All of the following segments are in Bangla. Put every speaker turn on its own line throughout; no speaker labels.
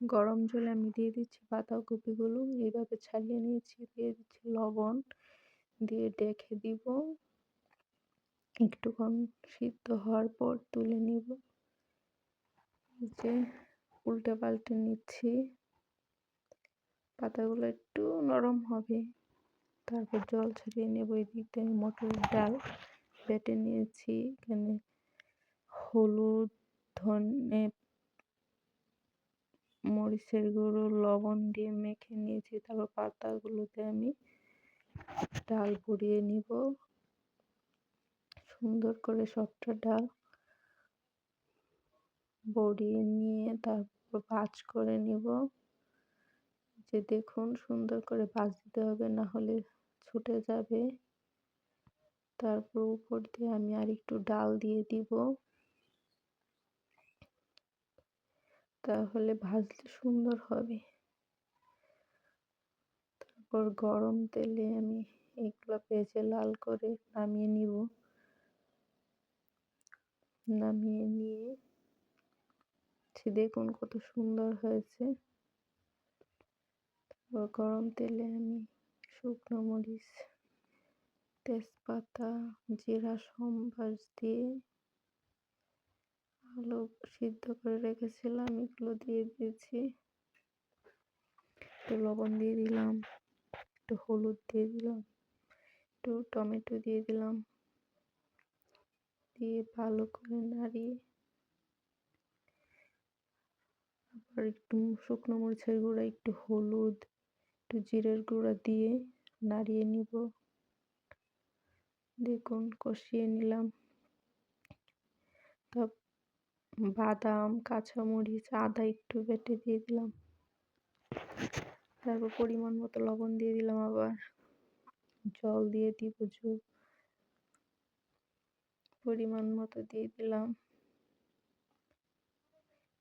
গরম জলে আমি দিয়ে দিচ্ছি বাঁধাকপিগুলো এইভাবে ছাড়িয়ে নিয়েছি, দিয়ে দিচ্ছি লবণ, দিয়ে ডেকে দিব। একটুক্ষণ সিদ্ধ হওয়ার পর তুলে নিব। যে উল্টে পাল্টে নিচ্ছি। পাতাগুলো একটু নরম হবে। তারপর জল ছড়িয়ে নেব এদিকে আমি মটরের ডাল। বেটে নিয়েছি। এখানে হলুদ, ধনে মরিচের গুঁড়ো, লবণ দিয়ে মেখে নিয়েছি। তারপর পাতাগুলোতে আমি ডাল ভরিয়ে নিব। সুন্দর করে সবটা ডাল ভরিয়ে নিয়ে তারপর ভাজ করে নিব। যে দেখুন সুন্দর করে ভাজ দিতে হবে, না হলে ছুটে যাবে। তারপর উপর দিয়ে আমি আর একটু ডাল দিয়ে দিব। তাহলে ভাজলে সুন্দর হবে। তারপর গরম তেলে আমি এগুলো ভেজে লাল করে নামিয়ে নিব। নামিয়ে নিয়ে দেখুন কত সুন্দর হয়েছে। তারপর গরম তেলে আমি শুকনো মরিচ, তেজপাতা, জিরা, সম্বাস দিয়ে আলু সিদ্ধ করে রেখেছিলাম, এগুলো দিয়ে দিয়েছি। একটু লবণ দিয়ে দিলাম, একটু হলুদ দিয়ে দিলাম, একটু টমেটো দিয়ে দিলাম। দিয়ে ভালো করে নাড়িয়ে আবার একটু শুকনো মরিচের গুঁড়া, একটু হলুদ, একটু জিরের গুঁড়া দিয়ে নাড়িয়ে নিব। দেখুন, কষিয়ে নিলাম। বাদাম, কাঁচামরিচ, আদা একটু বেটে দিয়ে দিলাম। তারপর পরিমাণ মতো লবণ দিয়ে দিলাম আবার। জল দিয়ে দিব পরিমাণ মতো দিয়ে দিলাম।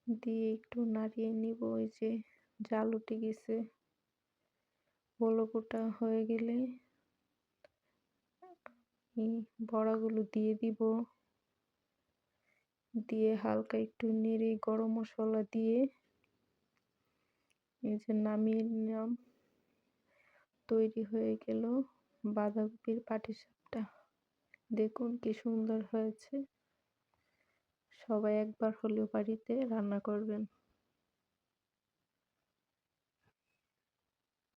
দিয়ে একটু নাড়িয়ে নিব, ওই যে জাল উঠে গেছে। বলকোটা হয়ে গেলে বড়াগুলো দিয়ে দিব। দিয়ে হালকা একটু নেড়ে গরম মশলা দিয়ে এই যে নামিয়ে নিলাম। তৈরি হয়ে গেল বাঁধাকপির পাটিসাপটা। দেখুন কি সুন্দর হয়েছে। সবাই একবার হলেও বাড়িতে রান্না করবেন।